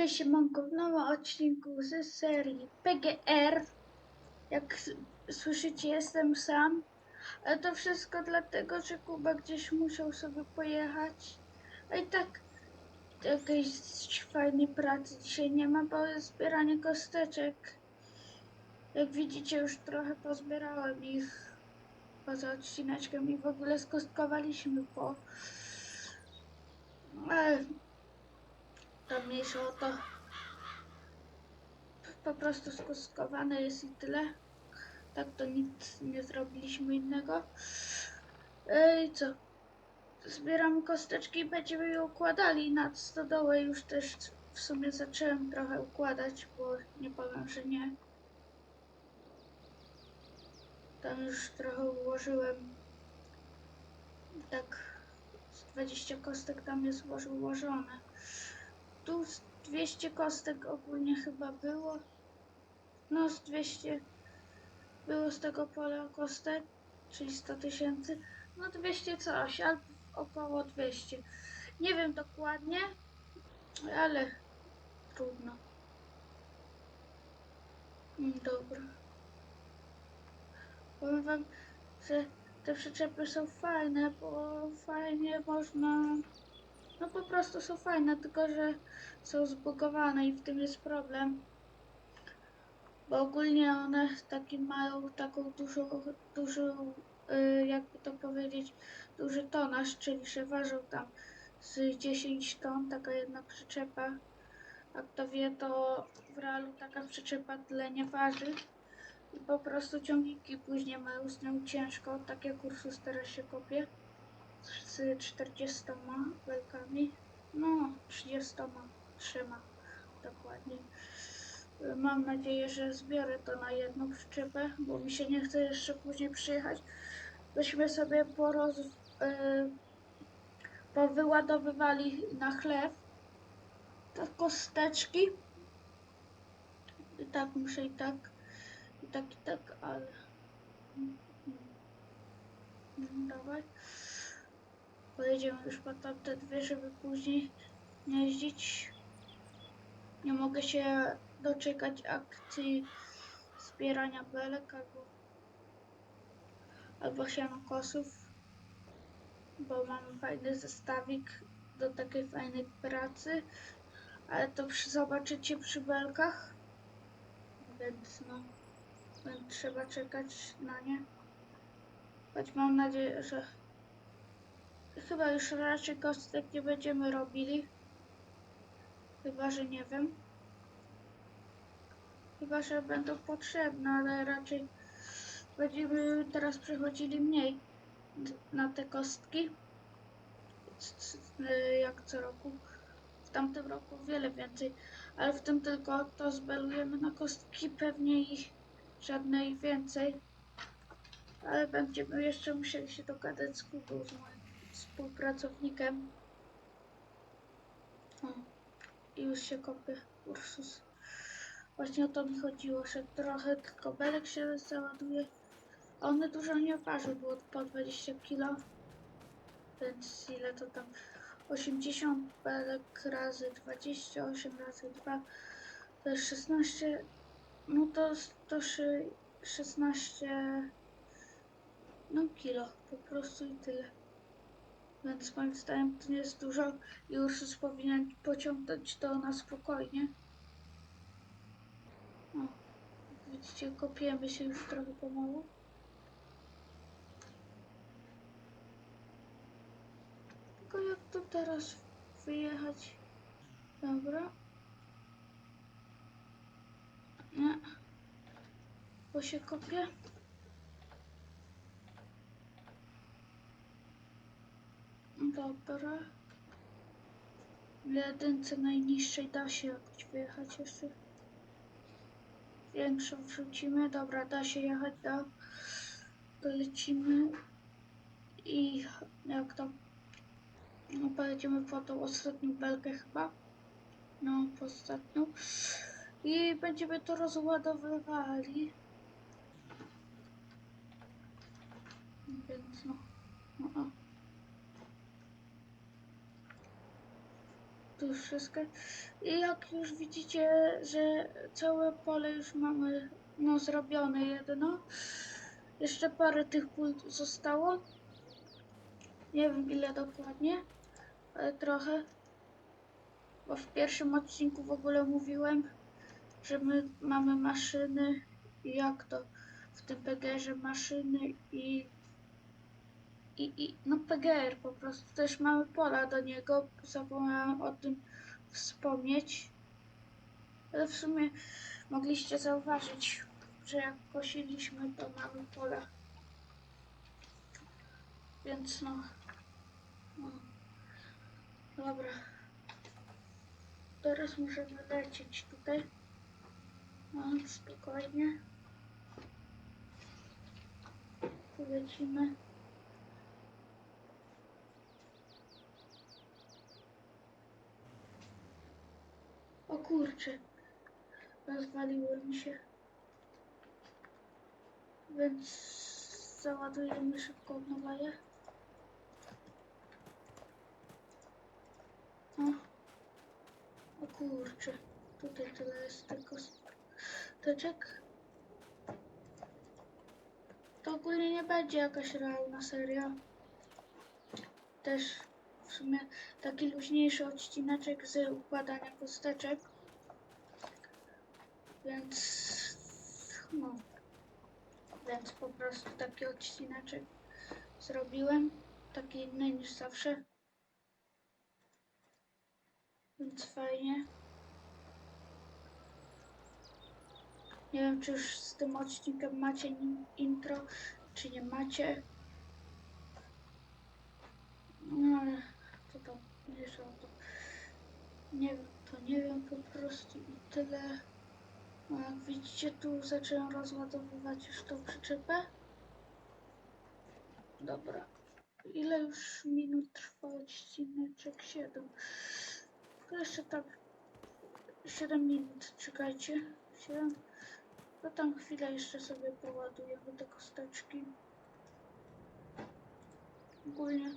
Cześć Siemanko, w nowym odcinku z serii PGR. Jak słyszycie, jestem sam. Ale to wszystko dlatego, że Kuba gdzieś musiał sobie pojechać. A i tak jakiejś fajnej pracy dzisiaj nie ma, bo jest zbieranie kosteczek. Jak widzicie, już trochę pozbierałem ich poza odcineczkiem i w ogóle skostkowaliśmy po... Ale to mniejsza o to. Po prostu skostkowane jest i tyle. Tak to nic nie zrobiliśmy innego. Ej, co? Zbieramy kosteczki i będziemy je układali nad stodołę. Już też w sumie zacząłem trochę układać, bo nie powiem, że nie. Tam już trochę ułożyłem. Tak, z 20 kostek tam jest ułoż- ułożone. Tu z 200 kostek ogólnie chyba było. No z 200 było z tego pola kostek, czyli 100 tysięcy. No 200 coś, albo około 200. Nie wiem dokładnie, ale trudno. Mm, Dobra. Powiem wam, że te przyczepy są fajne, bo fajnie można no po prostu są fajne, tylko że są zbugowane i w tym jest problem. Bo ogólnie one taki mają taką dużą, dużą, y, jakby to powiedzieć, duży tonaż, czyli że ważą tam z 10 ton taka jedna przyczepa. A kto wie, to w realu taka przyczepa tyle nie waży. I po prostu ciągniki później mają z nią ciężko, tak jak Ursus teraz się kopie z 40 belkami. No, 33 dokładnie. Mam nadzieję, że zbiorę to na jedną przyczepę, bo mi się nie chce jeszcze później przyjechać. Byśmy sobie poroz, y, powyładowywali na chleb te kosteczki. I tak muszę i tak, i tak, i tak, ale... Mm, mm, Dawaj. Pojedziemy już po tamte dwie, żeby później nie jeździć. Nie mogę się doczekać akcji zbierania belek albo, albo sianokosów, bo mam fajny zestawik do takiej fajnej pracy, ale to przy, zobaczycie przy belkach, więc no, więc trzeba czekać na nie. Choć mam nadzieję, że Chyba już raczej kostek nie będziemy robili. Chyba, że nie wiem. Chyba, że będą potrzebne, ale raczej będziemy teraz przechodzili mniej na te kostki. Y, Jak co roku. W tamtym roku wiele więcej, ale w tym tylko to zbelujemy na kostki, pewnie ich żadnej więcej. Ale będziemy jeszcze musieli się dogadać z moim współpracownikiem. I już się kopie Ursus. Właśnie o to mi chodziło, że trochę tylko belek się załaduje. One dużo nie waży, było po 20 kg. Więc ile to tam? 80 belek razy 28 razy 2 to jest 16. No to, to szy- 16 no kilo, po prostu i tyle. Więc moim zdaniem to nie jest dużo i Ursus powinien pociągnąć to na spokojnie. O, widzicie, kopiemy się już trochę pomału. Tylko jak to teraz wyjechać? Dobra. Nie. Bo się kopie. Dobra. W jedynce najniższej da się jakoś wyjechać jeszcze. Większą wrzucimy. Dobra, da się jechać, da. To lecimy. I jak to... No pojedziemy po tą ostatnią belkę chyba. No, po ostatnią. I będziemy to rozładowywali. Więc no. no tu wszystko. I jak już widzicie, że całe pole już mamy no, zrobione jedno. Jeszcze parę tych pól zostało. Nie wiem ile dokładnie, ale trochę. Bo w pierwszym odcinku w ogóle mówiłem, że my mamy maszyny i jak to w tym PGR-ze maszyny i i, i no PGR po prostu też mamy pola do niego. Zapomniałam o tym wspomnieć. Ale w sumie mogliście zauważyć, że jak kosiliśmy, to mamy pola. Więc no. no. Dobra. Teraz możemy lecieć tutaj. No, spokojnie. Lecimy. Kurczę. Rozwaliło mi się. Więc załadujemy szybko od nowa je. O. o kurczę. Tutaj tyle jest tylko teczek. To ogólnie nie będzie jakaś realna seria. Też sumie taki luźniejszy odcineczek z układania kosteczek. Więc no. Więc po prostu taki odcineczek zrobiłem. Taki inny niż zawsze. Więc fajnie. Nie wiem, czy już z tym odcinkiem macie intro, czy nie macie. No ale to tam mniejsza o to. Nie wiem, to nie wiem po prostu i tyle. No jak widzicie, tu zacząłem rozładowywać już tą przyczepę. Dobra. Ile już minut trwa odcineczek? 7. To jeszcze tak 7 minut, czekajcie. 7. To tam chwilę jeszcze sobie poładujemy te kosteczki. Ogólnie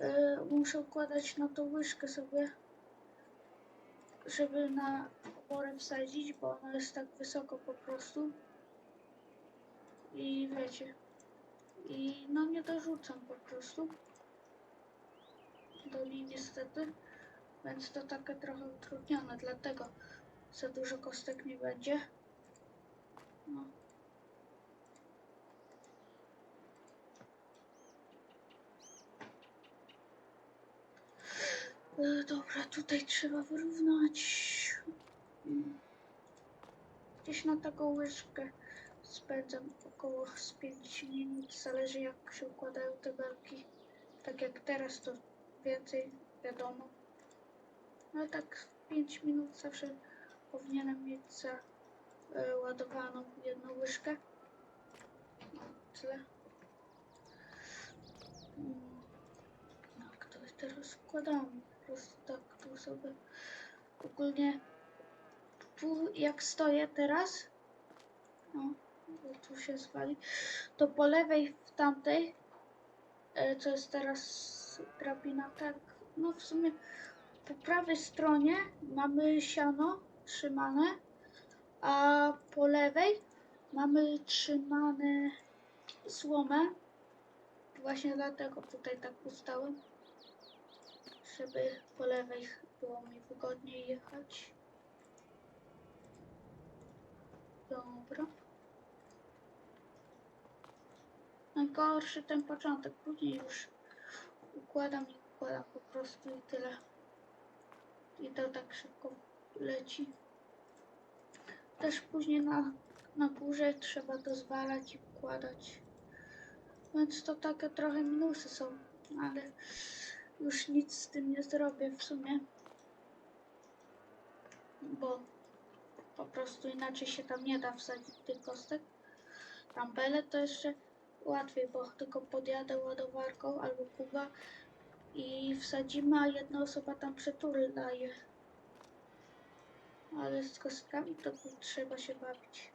e, muszę układać na tą łyżkę sobie, żeby na oborę wsadzić, bo ona jest tak wysoko po prostu. I wiecie, i no nie dorzucam po prostu do niej niestety, więc to takie trochę utrudnione, dlatego za dużo kostek nie będzie. No. E, Dobra, tutaj trzeba wyrównać. Gdzieś na taką łyżkę spędzam około z 5 minut, zależy jak się układają te belki. Tak jak teraz to więcej, wiadomo. Ale tak 5 minut zawsze powinienem mieć za e, jedną łyżkę. No, tyle. Mm. Jak to teraz układam? Tak tu sobie ogólnie tu jak stoję teraz, no, tu się zwali, to po lewej w tamtej, e, co jest teraz drabina, tak, no w sumie po prawej stronie mamy siano trzymane, a po lewej mamy trzymane słomę. Właśnie dlatego tutaj tak ustałem, żeby po lewej było mi wygodniej jechać. Dobra. Najgorszy ten początek, później już układam i układam po prostu i tyle. I to tak szybko leci. Też później na, na górze trzeba to zwalać i układać. Więc to takie trochę minusy są, ale już nic z tym nie zrobię w sumie. Bo po prostu inaczej się tam nie da wsadzić tych kostek. Tam bele to jeszcze łatwiej, bo tylko podjadę ładowarką albo kuba i wsadzimy, a jedna osoba tam przetury daje. Ale z kostkami to trzeba się bawić.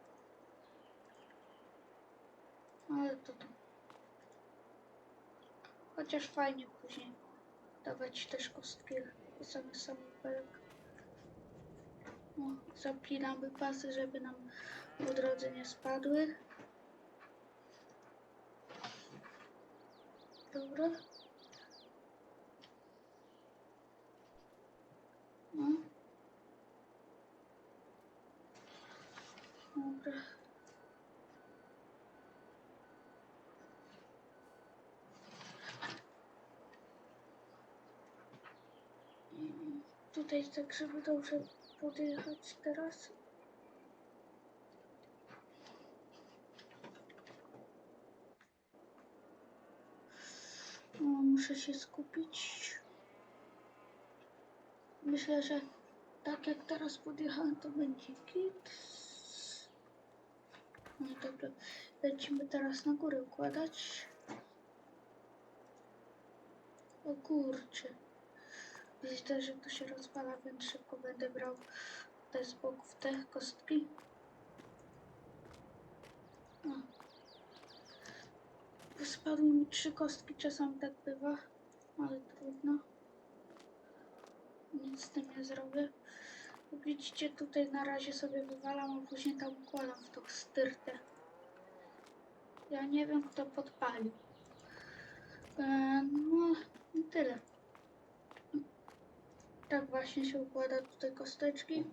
Ale to tam. Chociaż fajnie później dawać też kostki Samy samochód. No, zapinamy pasy, żeby nam po drodze nie spadły. Dobra. No. Dobra. Mm, Tutaj tak, żeby dobrze podjechać teraz. No, muszę się skupić. Myślę, że tak jak teraz podjechałem, to będzie kit. No dobra, lecimy teraz na górę układać. O kurczę. Widzę, że to się rozwala, więc szybko będę brał te z boków te kostki. O. Spadły mi trzy kostki, czasami tak bywa, ale trudno. Nic z tym nie zrobię. Widzicie, tutaj na razie sobie wywalam, a później tam układam w tą styrtę. Ja nie wiem, kto podpalił. E, no, tyle. Tak właśnie się układa tutaj kosteczki.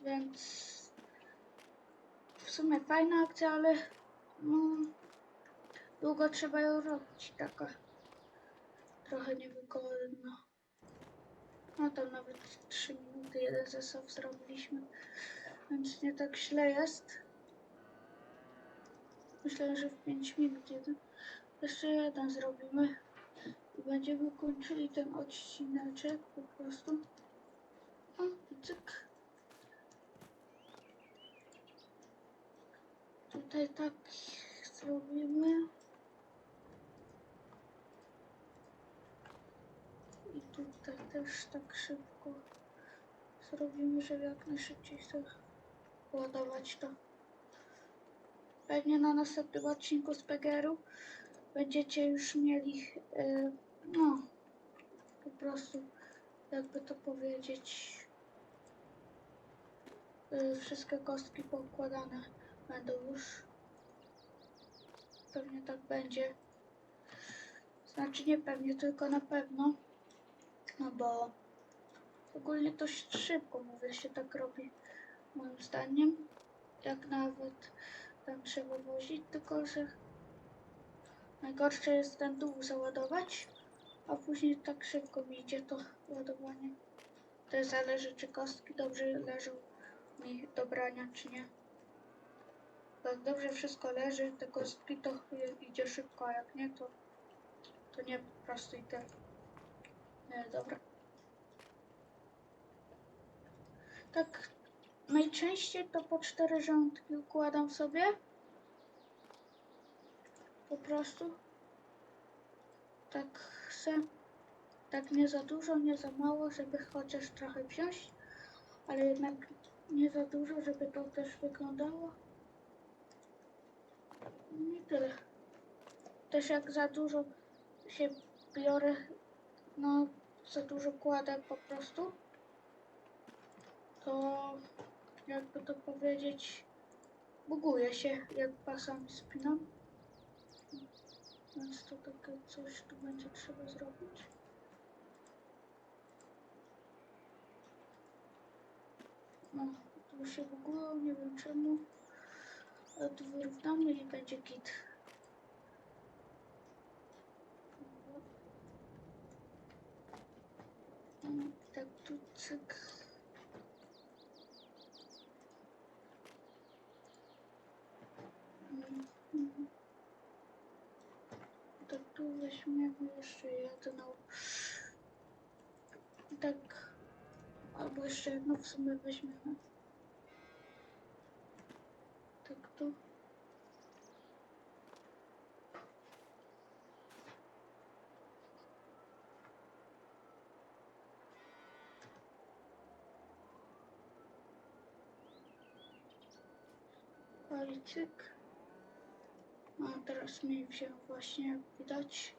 Więc w sumie fajna akcja, ale no, długo trzeba ją robić. Taka trochę niewygodna. No to nawet 3 minuty jeden zestaw zrobiliśmy, więc nie tak źle jest. Myślę, że w 5 minut jeden. Jeszcze jeden zrobimy będziemy kończyli ten odcineczek po prostu. O, cyk. Tutaj tak zrobimy. I tutaj też tak szybko zrobimy, żeby jak najszybciej ładować to. Pewnie na następnym odcinku z PGR-u będziecie już mieli, e, no, po prostu, jakby to powiedzieć, e, wszystkie kostki poukładane będą już. Pewnie tak będzie. Znaczy nie pewnie, tylko na pewno. No bo ogólnie to szybko, mówię, się tak robi, moim zdaniem. Jak nawet tam trzeba wozić, tylko że najgorsze jest ten dół załadować, a później tak szybko mi idzie to ładowanie. To zależy, czy kostki dobrze leżą mi do brania, czy nie. Jak dobrze wszystko leży, te kostki to idzie szybko, a jak nie, to, to nie po prostu idę. Nie, dobra. Tak najczęściej to po cztery rządki układam sobie. Po prostu. Tak chcę. Tak nie za dużo, nie za mało, żeby chociaż trochę wziąć, ale jednak nie za dużo, żeby to też wyglądało. No I tyle. Też jak za dużo się biorę, no za dużo kładę po prostu, to jakby to powiedzieć, buguje się, jak pasami spinam. To takie coś tu będzie trzeba zrobić. No, tu się bugują, nie wiem czemu. Ale tu wyrównamy i będzie git. Mm, Tak tu cyk. Mm, mhm. Tak tu weźmiemy jeszcze jedną. Tak. Albo jeszcze jedną w sumie weźmiemy. Tak tu. Palicyk. Mi wziął właśnie, jak widać.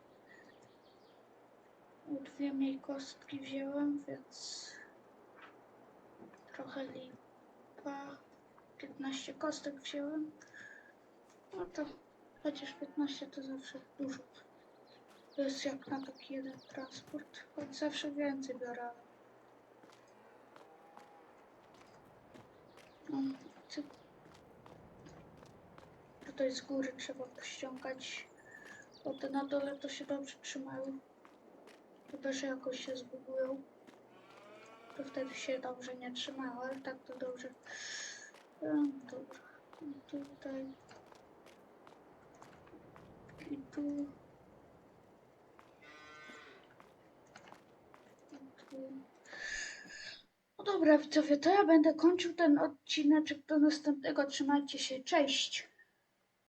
Dwie mniej kostki wziąłem, więc trochę lipa. 15 kostek wziąłem. No to chociaż 15 to zawsze dużo. To jest jak na taki jeden transport. Choć zawsze więcej biorę. No, Tutaj z góry trzeba pościągać. Bo te na dole to się dobrze trzymają. Chyba, że jakoś się zbugują. To wtedy się dobrze nie trzymało, ale tak to dobrze. No, dobra. I tutaj. I tu. No dobra, widzowie, to ja będę kończył ten odcineczek do następnego. Trzymajcie się, cześć!